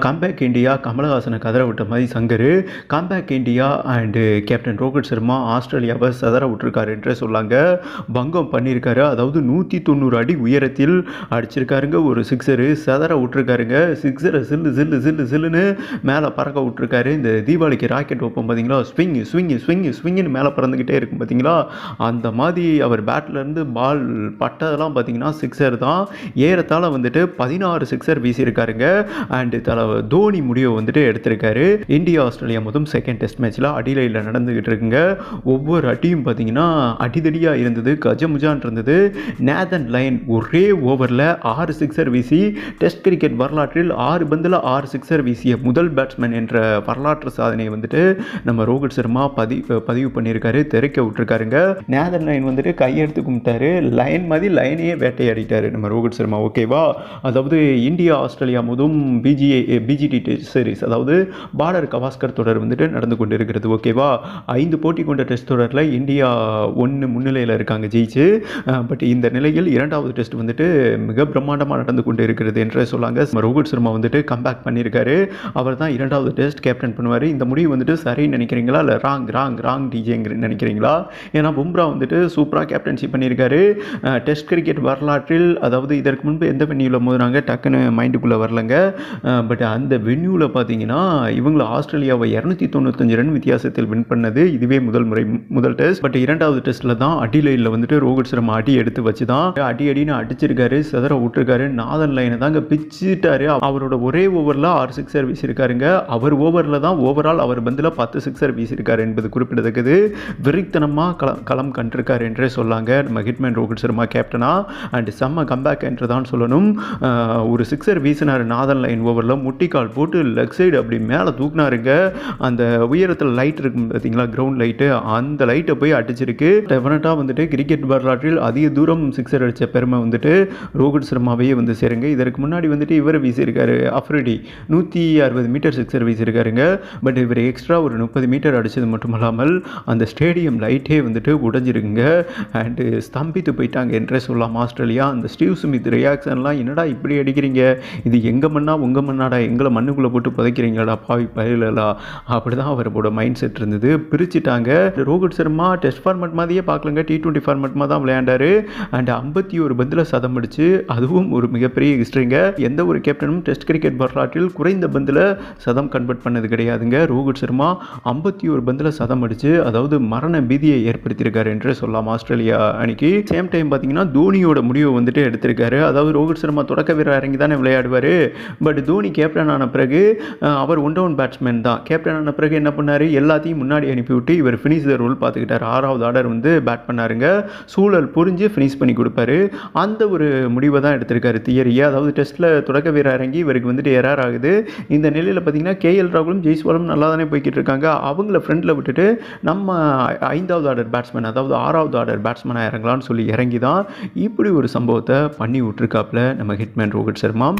Comeback India கமலஹாசனை கதற விட்ட மாதிரி Shankar. Comeback India and captain Rohit Sharma ஆஸ்திரேலியாவை சதற விட்டுருக்காரு என்று சொல்லாங்க. பங்கம் பண்ணியிருக்காரு. அதாவது நூற்றி தொண்ணூறு அடி உயரத்தில் அடிச்சிருக்காருங்க. ஒரு சிக்ஸரு சதற விட்டுருக்காருங்க. சிக்ஸரை சில்லு சில்லு சில்லு சில்லுன்னு மேலே பறக்க விட்டுருக்காரு. இந்த தீபாவளிக்கு ராக்கெட் வைப்போம் பார்த்தீங்களா? ஸ்விங் ஸ்விங் ஸ்விங் ஸ்விங்னு மேலே பறந்துக்கிட்டே இருக்கும் பார்த்தீங்களா? அந்த மாதிரி அவர் பேட்லேருந்து பால் பட்டதெல்லாம் பார்த்தீங்கன்னா சிக்ஸர் தான். ஏறத்தால் வந்துட்டு பதினாறு சிக்ஸர் வீசியிருக்காருங்க. அண்டு தலை தோனி முடிவை வந்துட்டு எடுத்திருக்காரு. இந்தியா ஆஸ்திரேலியா மொத்தம் செகண்ட் டெஸ்ட் மேட்ச்சில் அடிலையில் நடந்துக்கிட்டு இருக்குங்க. ஒவ்வொரு அடியும் பார்த்தீங்கன்னா அடிதடியாக இருந்தது. கஜமுஜான் இருந்தது. நேதன் லைன் ஒரே ஓவரில் ஆறு சிக்ஸர் வீசி டெஸ்ட் கிரிக்கெட் வரலாற்றில் ஆறு பந்தில் ஆறு சிக்ஸர் வீசிய முதல் பேட்ஸ்மேன் என்ற வரலாற்று சாதனையை வந்துட்டு நம்ம ரோஹித் சர்மா பதி பதிவு பண்ணியிருக்காரு. திரைக்க விட்டுருக்காருங்க. நேதன் லைன் வந்துட்டு கையெடுத்து கும்பிட்டாரு. லைன் மாதிரி லைனையே வேட்டையாடிட்டாரு நம்ம ரோஹித் சர்மா. ஓகேவா அதாவது இந்தியா ஆஸ்திரேலியா மொதம் பிஜிஏ பிஜிடி டெஸ்ட் சீரிஸ் அதாவது பார்டர் கவாஸ்கர் தொடர் வந்துட்டு நடந்து கொண்டு இருக்கிறது ஓகேவா? ஐந்து போட்டி கொண்ட டெஸ்ட் தொடரில் இந்தியா ஒன்று முன்னிலையில் இருக்காங்க ஜெயிச்சு. பட் இந்த நிலையில் இரண்டாவது டெஸ்ட் வந்துட்டு மிக பிரம்மாண்டமாக நடந்து கொண்டு இருக்கிறது என்று சொல்லாங்க. ரோஹித் சர்மா வந்துட்டு கம்பேக் பண்ணியிருக்காரு அவர் தான் இரண்டாவது டெஸ்ட் கேப்டன் பண்ணுவார். இந்த முடிவு வந்துட்டு சரின்னு நினைக்கிறீங்களா? இல்லை ராங் ராங் ராங் டிஜேங்கிற நினைக்கிறீங்களா? ஏன்னா பும்ரா வந்துட்டு சூப்பராக கேப்டன்ஷிப் பண்ணியிருக்காரு டெஸ்ட் கிரிக்கெட் வரலாற்றில் அதாவது இதற்கு முன்பு எந்த வென்யூவில் மோதுனாங்க? டக்குன்னு மைண்டுக்குள்ளே வரலங்க. பட் அந்த வென்யூவில் பார்த்தீங்கன்னா இவங்களை ஆஸ்திரேலியாவை இரநூத்தி தொண்ணூத்தஞ்சு ரன் வித்தியாசத்தில் வின் பண்ணது. இதுவே முதல் முறை முதல் டெஸ்ட் பட் இரண்டாவது டெஸ்ட்டில் தான் அடிலையில் வந்துட்டு ரோஹித் சர்மா அடி எடுத்து வச்சு தான் அடி அடின்னு அடிச்சிருக்காரு செதற விட்டுருக்காரு. நாதன் லைனை தாங்க பிச்சுட்டாரு. அவரோட ஒரே ஓவரில் ஆறு சிக்ஸர் வீசியிருக்காருங்க. அவர் ஓவரில் தான் ஓவரால் அவர் பந்தில் பத்து சிக்ஸர் வீசியிருக்காரு என்பது குறிப்பிடத்தக்கது. வெறித்தனமாக களம் களம் கண்டிருக்காரு என்றே சொல்லாங்க. நம்ம ஹிட்மேன் ரோஹித் சர்மா கேப்டனா அண்ட் செம்ம கம்பேக் என்று தான் சொல்லணும் ஒரு சிக்ஸர் வீசினார் நாதன் லைன் ஓவரில் முட்டிக்கால் போட்டு லெக் சைடு அப்படி மேலே தூக்குனாருங்க. அந்த உயரத்தில் லைட் இருக்கும் பார்த்தீங்களா கிரவுண்ட் லைட்டு அந்த லைட்டை போய் அடிச்சிருக்கு. டெஃபினட்டாக வந்துட்டு கிரிக்கெட் வரலாற்றில் அதிக தூரம் சிக்ஸர் அடித்த பெருமை வந்துட்டு ரோஹித் சர்மாவையே வந்து சேருங்க. இதற்கு முன்னாடி வந்துட்டு இவர் வீசியிருக்காரு. அஃப்ரிடி நூற்றி அறுபது மீட்டர் சிக்ஸர் வீசியிருக்காருங்க. பட் இவர் எக்ஸ்ட்ரா ஒரு முப்பது மீட்டர் அடித்தது மட்டும் இல்லாமல் அந்த ஸ்டேடியம் லைட்டே வந்துட்டு உடைஞ்சிருக்குங்க. அண்டு ஸ்தம்பித்து போயிட்டாங்க என்றே சொல்லலாம். ஆஸ்திரேலியா அந்த ஸ்டீவ் சுமித் ரியாக்ஷன்லாம் என்னடா இப்படி அடிக்கிறீங்க? இது எங்கள் மண்ணா உங்கள் மண்ணாடா எங்களை மண்ணுக்குள்ளே போட்டு புதைக்கிறீங்களா பாவி பயிலலா அப்படி தான் அவரோட மைண்ட் செட் இருந்தது. பிரிச்சுட்டாங்க. ரோஹித் சர்மா டெஸ்ட் ஃபார்மேட் மாதிரியே பார்க்கலங்க. டி டுவெண்ட்டி ஃபார்மெட் தான் விளையாண்டாரு. அண்ட் ஐம்பத்தி ஒரு பந்தில் சதம் அடிச்சு அதுவும் ஒரு மிகப்பெரிய ஹிஸ்ட்ரிங்க எந்த ஒரு கேப்டனும் டெஸ்ட் கிரிக்கெட் வரலாற்றில் குறைந்த பந்தில் சதம் கன்வெர்ட் பண்ணது கிடையாதுங்க. ரோஹித் சர்மா ஐம்பத்தி ஒரு பந்தில் சதம் அடிச்சு அதாவது மரண பீதியை ஏற்படுத்தியிருக்காரு என்று சொல்லலாம் ஆஸ்திரேலியா அன்னைக்கு சேம் டைம் பார்த்தீங்கன்னா தோனியோட முடிவை வந்துட்டு எடுத்திருக்காரு. அதாவது ரோஹித் சர்மா தொடக்க வீரர் இறங்கி தானே விளையாடுவார். பட் தோனி கேப்டன் கேப்டன் ஆன பிறகு அவர் ஒன் டவுன் பேட்ஸ்மேன் தான். கேப்டன் ஆன பிறகு என்ன பண்ணார்? எல்லாத்தையும் முன்னாடி அனுப்பிவிட்டு இவர் ஃபினிஷ் த ரோல் பார்த்துக்கிட்டார். ஆறாவது ஆர்டர் வந்து பேட் பண்ணாருங்க. சூழல் புரிஞ்சு ஃபினிஷ் பண்ணி கொடுப்பாரு. அந்த ஒரு முடிவை தான் எடுத்திருக்காரு தியரியை. அதாவது டெஸ்ட்டில் தொடக்க வீரர் இறங்கி இவருக்கு வந்துட்டு எரர் ஆகுது. இந்த நிலையில் பார்த்தீங்கன்னா கேஎல் ராகுலும் ஜெய்ஸ்வாலும் நல்லா தானே போய்கிட்டு இருக்காங்க. அவங்கள ஃப்ரெண்டில் விட்டுட்டு நம்ம ஐந்தாவது ஆர்டர் பேட்ஸ்மேன் அதாவது ஆறாவது ஆர்டர் பேட்ஸ்மேனாக இறங்கலாம்னு சொல்லி இறங்கி தான் இப்படி ஒரு சம்பவத்தை பண்ணி விட்டுருக்காப்புல நம்ம ஹிட்மேன் ரோஹித் சர்மா.